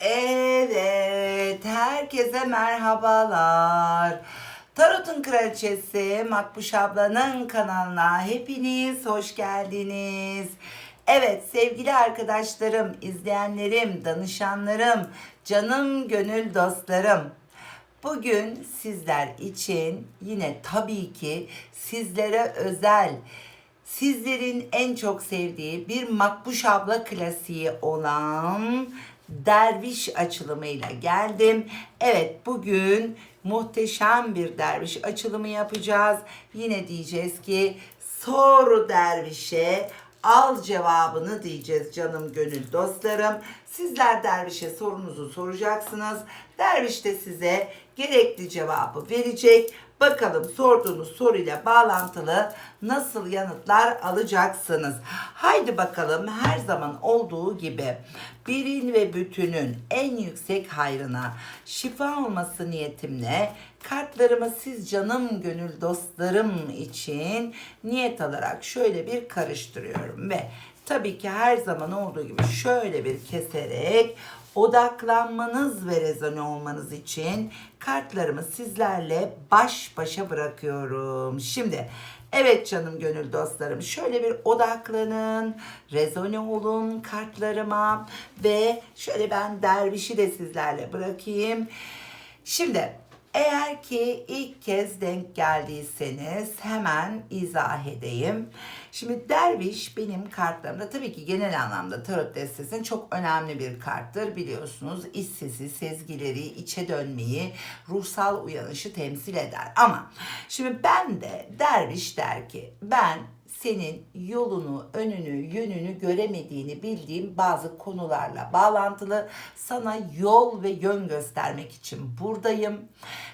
Evet, herkese merhabalar. Tarot'un Kraliçesi Makbuş ablanın kanalına hepiniz hoş geldiniz. Evet sevgili arkadaşlarım, izleyenlerim, danışanlarım, canım gönül dostlarım. Bugün sizler için yine tabii ki sizlere özel sizlerin en çok sevdiği bir Makbuş abla klasiği olan derviş açılımıyla geldim. Evet bugün muhteşem bir derviş açılımı yapacağız. Yine diyeceğiz ki sor dervişe al cevabını diyeceğiz canım gönül dostlarım. Sizler dervişe sorunuzu soracaksınız. Derviş de size gerekli cevabı verecek. Bakalım sorduğunuz soruyla bağlantılı nasıl yanıtlar alacaksınız. Haydi bakalım her zaman olduğu gibi birin ve bütünün en yüksek hayrına şifa olması niyetimle kartlarımı siz canım gönül dostlarım için niyet alarak şöyle bir karıştırıyorum ve tabii ki her zaman olduğu gibi şöyle bir keserek odaklanmanız ve rezone olmanız için kartlarımı sizlerle baş başa bırakıyorum. Şimdi evet canım gönül dostlarım şöyle bir odaklanın, rezone olun kartlarıma ve şöyle ben dervişi de sizlerle bırakayım. Şimdi eğer ki ilk kez denk geldiyseniz hemen izah edeyim. Şimdi derviş benim kartlarımda tabii ki genel anlamda tarot destesinin çok önemli bir karttır biliyorsunuz. İç sesi, sezgileri, içe dönmeyi, ruhsal uyanışı temsil eder. Ama şimdi ben de derviş der ki ben senin yolunu, önünü, yönünü göremediğini bildiğim bazı konularla bağlantılı sana yol ve yön göstermek için buradayım.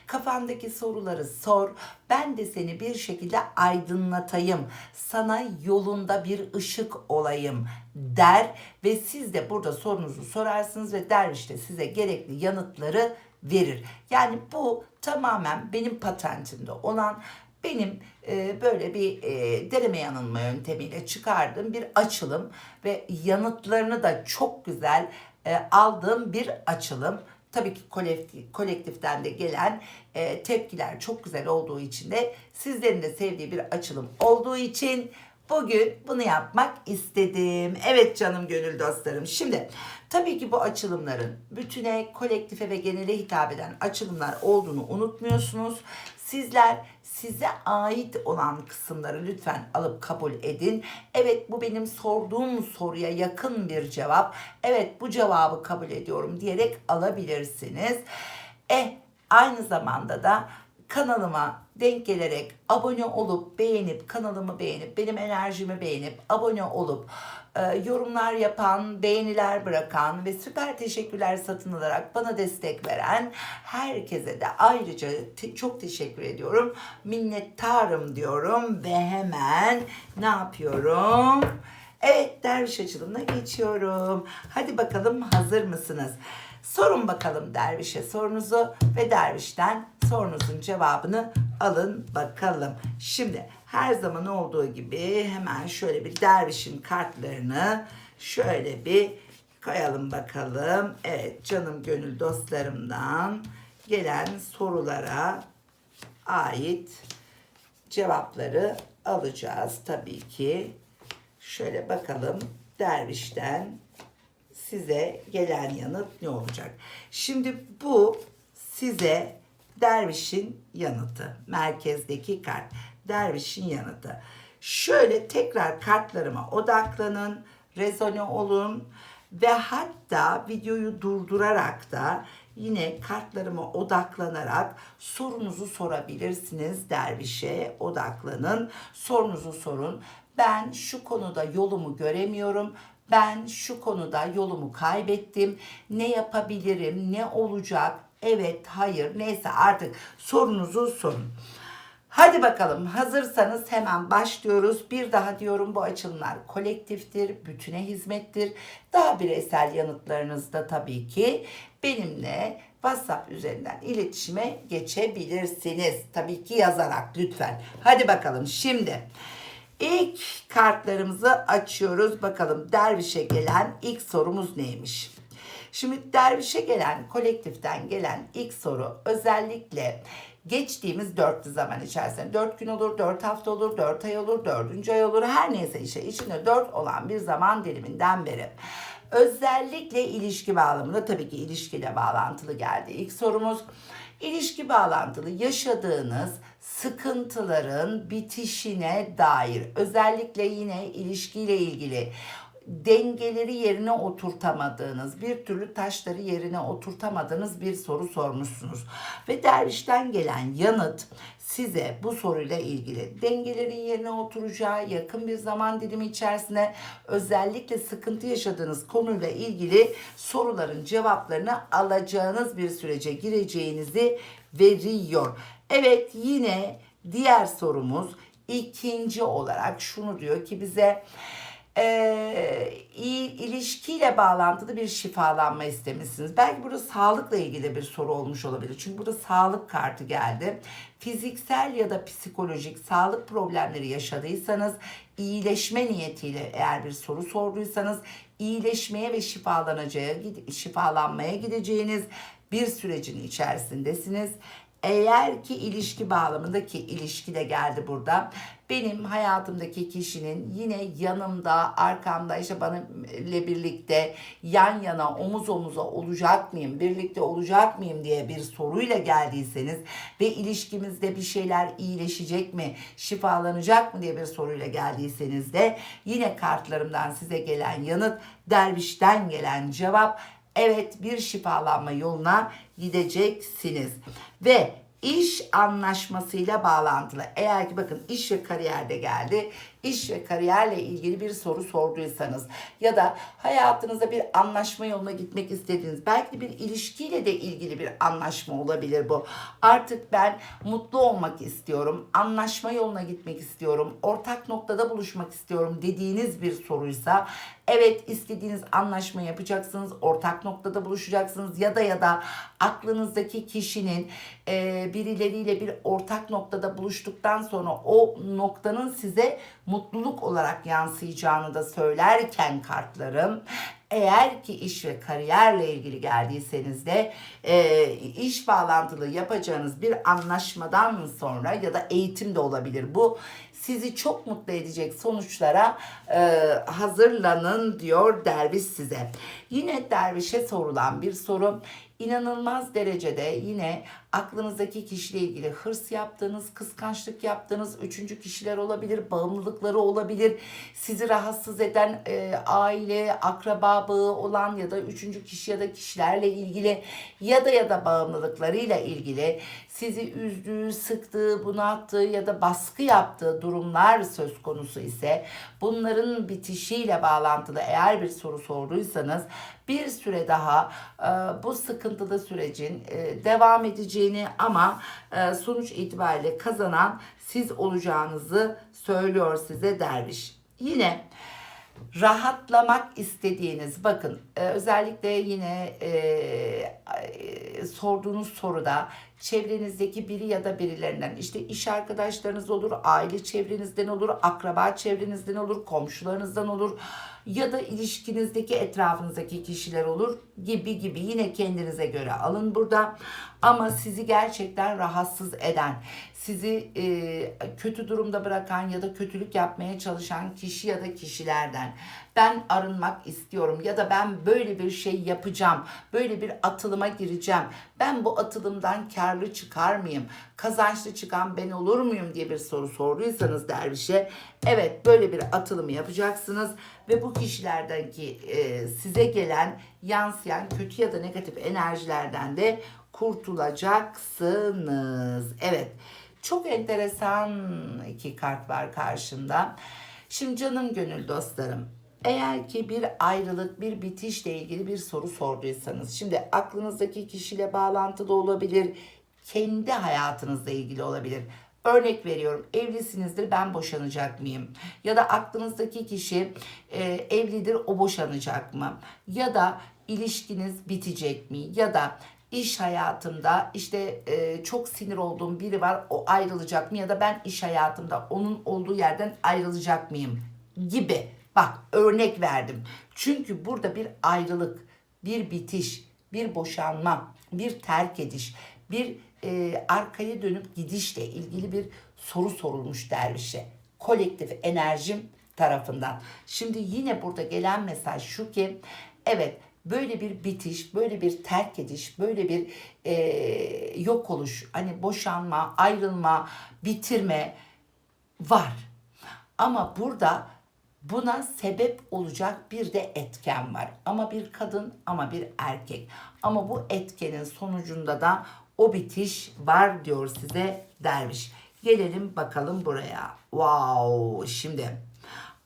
Kafandaki soruları sor. Ben de seni bir şekilde aydınlatayım. Sana yolunda bir ışık olayım der ve siz de burada sorunuzu sorarsınız ve derviş de size gerekli yanıtları verir. Yani bu tamamen benim patentimde olan benim e, böyle bir e, deneme yanılma yöntemiyle çıkardığım bir açılım ve yanıtlarını da çok güzel e, aldığım bir açılım. Tabii ki kolektif, kolektiften de gelen e, tepkiler çok güzel olduğu için de sizlerin de sevdiği bir açılım olduğu için bugün bunu yapmak istedim. Evet canım gönül dostlarım. Şimdi tabii ki bu açılımların bütüne, kolektife ve genele hitap eden açılımlar olduğunu unutmuyorsunuz. Sizler size ait olan kısımları lütfen alıp kabul edin. Evet bu benim sorduğum soruya yakın bir cevap. Evet bu cevabı kabul ediyorum diyerek alabilirsiniz. Eh aynı zamanda da kanalıma denk gelerek abone olup beğenip kanalımı beğenip benim enerjimi beğenip abone olup e, yorumlar yapan, beğeniler bırakan ve süper teşekkürler satın alarak bana destek veren herkese de ayrıca te- çok teşekkür ediyorum. Minnettarım diyorum ve hemen ne yapıyorum? Evet derviş açılımına geçiyorum. Hadi bakalım hazır mısınız? Sorun bakalım dervişe sorunuzu ve dervişten sorunuzun cevabını alın bakalım. Şimdi her zaman olduğu gibi hemen şöyle bir dervişin kartlarını şöyle bir koyalım bakalım. Evet canım gönül dostlarımdan gelen sorulara ait cevapları alacağız tabii ki. Şöyle bakalım dervişten size gelen yanıt ne olacak? Şimdi bu size dervişin yanıtı. Merkezdeki kart. Dervişin yanıtı. Şöyle tekrar kartlarıma odaklanın, rezone olun ve hatta videoyu durdurarak da yine kartlarıma odaklanarak sorunuzu sorabilirsiniz dervişe odaklanın sorunuzu sorun ben şu konuda yolumu göremiyorum ben şu konuda yolumu kaybettim ne yapabilirim ne olacak evet hayır neyse artık sorunuzu sorun Hadi bakalım hazırsanız hemen başlıyoruz. Bir daha diyorum bu açılımlar kolektiftir, bütüne hizmettir. Daha bireysel yanıtlarınızda tabii ki benimle WhatsApp üzerinden iletişime geçebilirsiniz. Tabii ki yazarak lütfen. Hadi bakalım şimdi İlk kartlarımızı açıyoruz. Bakalım dervişe gelen ilk sorumuz neymiş? Şimdi dervişe gelen, kolektiften gelen ilk soru özellikle geçtiğimiz dörtlü zaman içerisinde dört gün olur, dört hafta olur, dört ay olur, dördüncü ay olur her neyse işte içinde dört olan bir zaman diliminden beri. Özellikle ilişki bağlamında tabii ki ilişkiyle bağlantılı geldi ilk sorumuz. İlişki bağlantılı yaşadığınız sıkıntıların bitişine dair özellikle yine ilişkiyle ilgili dengeleri yerine oturtamadığınız, bir türlü taşları yerine oturtamadığınız bir soru sormuşsunuz. Ve dervişten gelen yanıt size bu soruyla ilgili dengelerin yerine oturacağı yakın bir zaman dilimi içerisinde özellikle sıkıntı yaşadığınız konuyla ilgili soruların cevaplarını alacağınız bir sürece gireceğinizi veriyor. Evet yine diğer sorumuz ikinci olarak şunu diyor ki bize e, ilişkiyle bağlantılı bir şifalanma istemişsiniz. Belki burada sağlıkla ilgili bir soru olmuş olabilir. Çünkü burada sağlık kartı geldi. Fiziksel ya da psikolojik sağlık problemleri yaşadıysanız iyileşme niyetiyle eğer bir soru sorduysanız iyileşmeye ve şifalanacağı, şifalanmaya gideceğiniz bir sürecin içerisindesiniz. Eğer ki ilişki bağlamındaki ilişki de geldi burada. Benim hayatımdaki kişinin yine yanımda, arkamda işte bana ile birlikte yan yana, omuz omuza olacak mıyım, birlikte olacak mıyım diye bir soruyla geldiyseniz ve ilişkimizde bir şeyler iyileşecek mi, şifalanacak mı diye bir soruyla geldiyseniz de yine kartlarımdan size gelen yanıt, dervişten gelen cevap evet bir şifalanma yoluna gideceksiniz. Ve iş anlaşmasıyla bağlantılı. Eğer ki bakın iş ve kariyerde geldi. İş ve kariyerle ilgili bir soru sorduysanız ya da hayatınızda bir anlaşma yoluna gitmek istediğiniz belki bir ilişkiyle de ilgili bir anlaşma olabilir bu. Artık ben mutlu olmak istiyorum. Anlaşma yoluna gitmek istiyorum. Ortak noktada buluşmak istiyorum dediğiniz bir soruysa evet istediğiniz anlaşma yapacaksınız. Ortak noktada buluşacaksınız ya da ya da aklınızdaki kişinin e, birileriyle bir ortak noktada buluştuktan sonra o noktanın size mutluluk olarak yansıyacağını da söylerken kartlarım eğer ki iş ve kariyerle ilgili geldiyseniz de e, iş bağlantılı yapacağınız bir anlaşmadan sonra ya da eğitim de olabilir bu sizi çok mutlu edecek sonuçlara e, hazırlanın diyor derviş size. Yine dervişe sorulan bir soru inanılmaz derecede yine aklınızdaki kişiyle ilgili hırs yaptığınız, kıskançlık yaptığınız üçüncü kişiler olabilir, bağımlılıkları olabilir. Sizi rahatsız eden e, aile, akraba bağı olan ya da üçüncü kişi ya da kişilerle ilgili ya da ya da bağımlılıklarıyla ilgili sizi üzdüğü, sıktığı, bunalttığı ya da baskı yaptığı durumlar söz konusu ise bunların bitişiyle bağlantılı eğer bir soru sorduysanız bir süre daha e, bu sıkıntılı sürecin e, devam edeceğini ama e, sonuç itibariyle kazanan siz olacağınızı söylüyor size derviş. Yine rahatlamak istediğiniz bakın e, özellikle yine e, e, sorduğunuz soruda çevrenizdeki biri ya da birilerinden işte iş arkadaşlarınız olur, aile çevrenizden olur, akraba çevrenizden olur, komşularınızdan olur ya da ilişkinizdeki etrafınızdaki kişiler olur gibi gibi yine kendinize göre alın burada ama sizi gerçekten rahatsız eden sizi e, kötü durumda bırakan ya da kötülük yapmaya çalışan kişi ya da kişilerden ben arınmak istiyorum ya da ben böyle bir şey yapacağım, böyle bir atılıma gireceğim. Ben bu atılımdan karlı çıkar mıyım? Kazançlı çıkan ben olur muyum diye bir soru sorduysanız dervişe evet böyle bir atılımı yapacaksınız ve bu kişilerden ki e, size gelen yansıyan kötü ya da negatif enerjilerden de kurtulacaksınız. Evet. Çok enteresan iki kart var karşımda. Şimdi canım gönül dostlarım eğer ki bir ayrılık, bir bitişle ilgili bir soru sorduysanız, şimdi aklınızdaki kişiyle bağlantılı olabilir, kendi hayatınızla ilgili olabilir. Örnek veriyorum evlisinizdir ben boşanacak mıyım? Ya da aklınızdaki kişi e, evlidir o boşanacak mı? Ya da ilişkiniz bitecek mi? Ya da iş hayatımda işte e, çok sinir olduğum biri var o ayrılacak mı ya da ben iş hayatımda onun olduğu yerden ayrılacak mıyım gibi. Bak örnek verdim. Çünkü burada bir ayrılık, bir bitiş, bir boşanma, bir terk ediş, bir e, arkaya dönüp gidişle ilgili bir soru sorulmuş dervişe. Kolektif enerjim tarafından. Şimdi yine burada gelen mesaj şu ki evet böyle bir bitiş, böyle bir terk ediş, böyle bir e, yok oluş, hani boşanma, ayrılma, bitirme var. Ama burada buna sebep olacak bir de etken var. Ama bir kadın ama bir erkek. Ama bu etkenin sonucunda da o bitiş var diyor size derviş. Gelelim bakalım buraya. Wow şimdi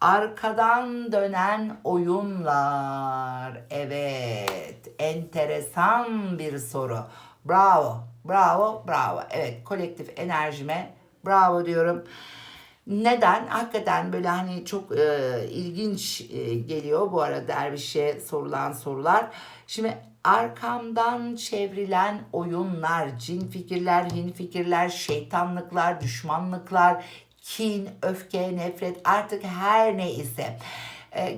arkadan dönen oyunlar. Evet enteresan bir soru. Bravo bravo bravo. Evet kolektif enerjime bravo diyorum. Neden? Hakikaten böyle hani çok e, ilginç e, geliyor bu arada dervişe sorulan sorular. Şimdi arkamdan çevrilen oyunlar, cin fikirler, hin fikirler, şeytanlıklar, düşmanlıklar, kin, öfke, nefret artık her ne ise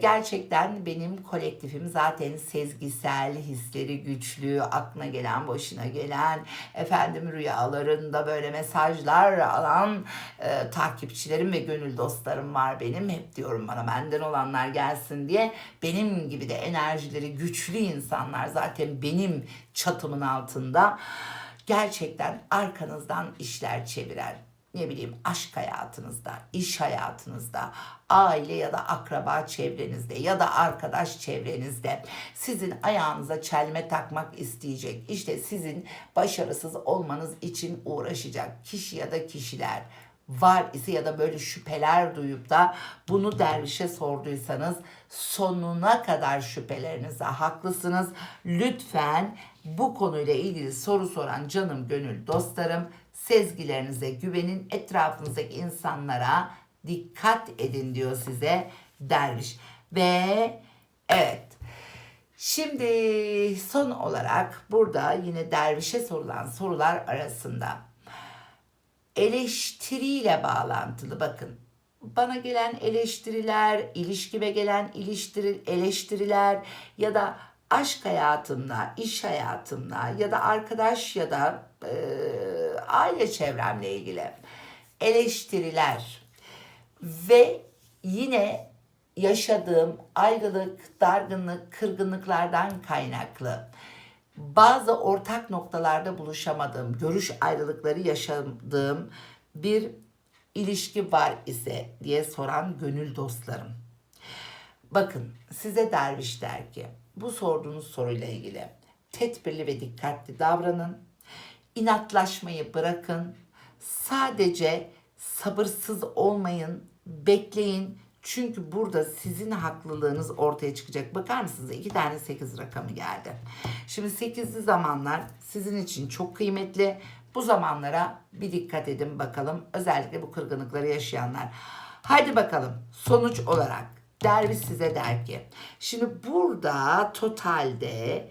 gerçekten benim kolektifim zaten sezgisel, hisleri güçlü, aklına gelen, başına gelen, efendim rüyalarında böyle mesajlar alan e, takipçilerim ve gönül dostlarım var benim. Hep diyorum bana benden olanlar gelsin diye. Benim gibi de enerjileri güçlü insanlar zaten benim çatımın altında. Gerçekten arkanızdan işler çeviren, ne bileyim aşk hayatınızda, iş hayatınızda, aile ya da akraba çevrenizde ya da arkadaş çevrenizde sizin ayağınıza çelme takmak isteyecek. İşte sizin başarısız olmanız için uğraşacak kişi ya da kişiler var ise ya da böyle şüpheler duyup da bunu dervişe sorduysanız sonuna kadar şüphelerinize haklısınız. Lütfen bu konuyla ilgili soru soran canım gönül dostlarım sezgilerinize güvenin etrafınızdaki insanlara dikkat edin diyor size derviş. Ve evet şimdi son olarak burada yine dervişe sorulan sorular arasında eleştiriyle bağlantılı bakın. Bana gelen eleştiriler, ilişkime gelen iliştiri, eleştiriler ya da aşk hayatımla, iş hayatımla ya da arkadaş ya da e, aile çevremle ilgili eleştiriler ve yine yaşadığım ayrılık, dargınlık, kırgınlıklardan kaynaklı bazı ortak noktalarda buluşamadığım, görüş ayrılıkları yaşadığım bir ilişki var ise diye soran gönül dostlarım. Bakın size derviş der ki bu sorduğunuz soruyla ilgili tedbirli ve dikkatli davranın. İnatlaşmayı bırakın. Sadece sabırsız olmayın, bekleyin. Çünkü burada sizin haklılığınız ortaya çıkacak. Bakar mısınız? İki tane sekiz rakamı geldi. Şimdi sekizli zamanlar sizin için çok kıymetli. Bu zamanlara bir dikkat edin bakalım. Özellikle bu kırgınlıkları yaşayanlar. Haydi bakalım sonuç olarak derviş size der ki. Şimdi burada totalde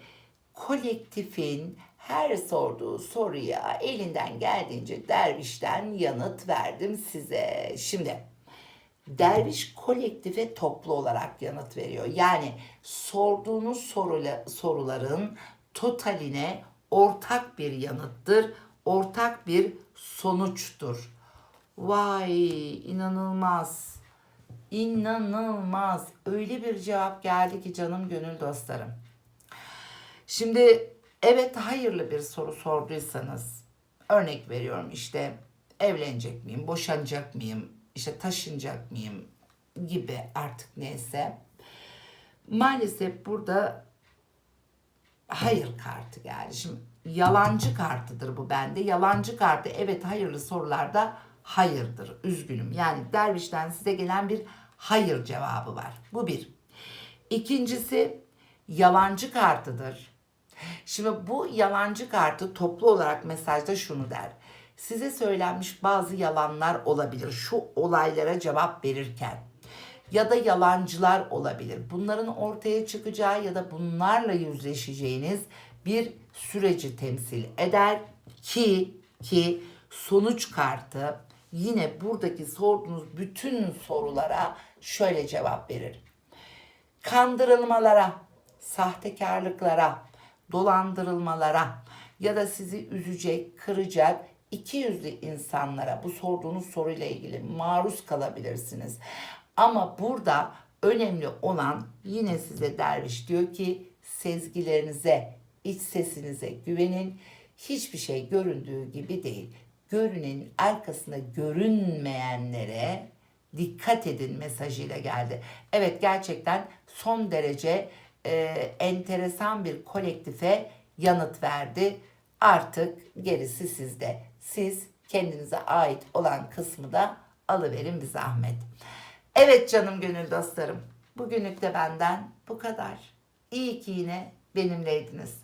kolektifin her sorduğu soruya elinden geldiğince dervişten yanıt verdim size. Şimdi derviş kolektife toplu olarak yanıt veriyor. Yani sorduğunuz sorula, soruların totaline ortak bir yanıttır, ortak bir sonuçtur. Vay inanılmaz. İnanılmaz. Öyle bir cevap geldi ki canım gönül dostlarım. Şimdi evet hayırlı bir soru sorduysanız örnek veriyorum işte evlenecek miyim, boşanacak mıyım, işte taşınacak mıyım gibi artık neyse. Maalesef burada hayır kartı geldi. Şimdi yalancı kartıdır bu bende. Yalancı kartı evet hayırlı sorularda hayırdır. Üzgünüm. Yani dervişten size gelen bir hayır cevabı var. Bu bir. İkincisi yalancı kartıdır. Şimdi bu yalancı kartı toplu olarak mesajda şunu der. Size söylenmiş bazı yalanlar olabilir şu olaylara cevap verirken ya da yalancılar olabilir. Bunların ortaya çıkacağı ya da bunlarla yüzleşeceğiniz bir süreci temsil eder ki ki sonuç kartı yine buradaki sorduğunuz bütün sorulara şöyle cevap verir kandırılmalara, sahtekarlıklara, dolandırılmalara ya da sizi üzecek, kıracak iki yüzlü insanlara bu sorduğunuz soruyla ilgili maruz kalabilirsiniz. Ama burada önemli olan yine size derviş diyor ki sezgilerinize, iç sesinize güvenin. Hiçbir şey göründüğü gibi değil. Görünenin arkasında görünmeyenlere dikkat edin mesajıyla geldi. Evet gerçekten son derece e, enteresan bir kolektife yanıt verdi. Artık gerisi sizde. Siz kendinize ait olan kısmı da alıverin bir zahmet. Evet canım gönül dostlarım. Bugünlük de benden bu kadar. İyi ki yine benimleydiniz.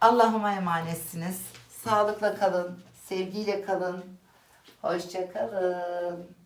Allah'ıma emanetsiniz. Sağlıkla kalın, sevgiyle kalın. Hoşça kalın.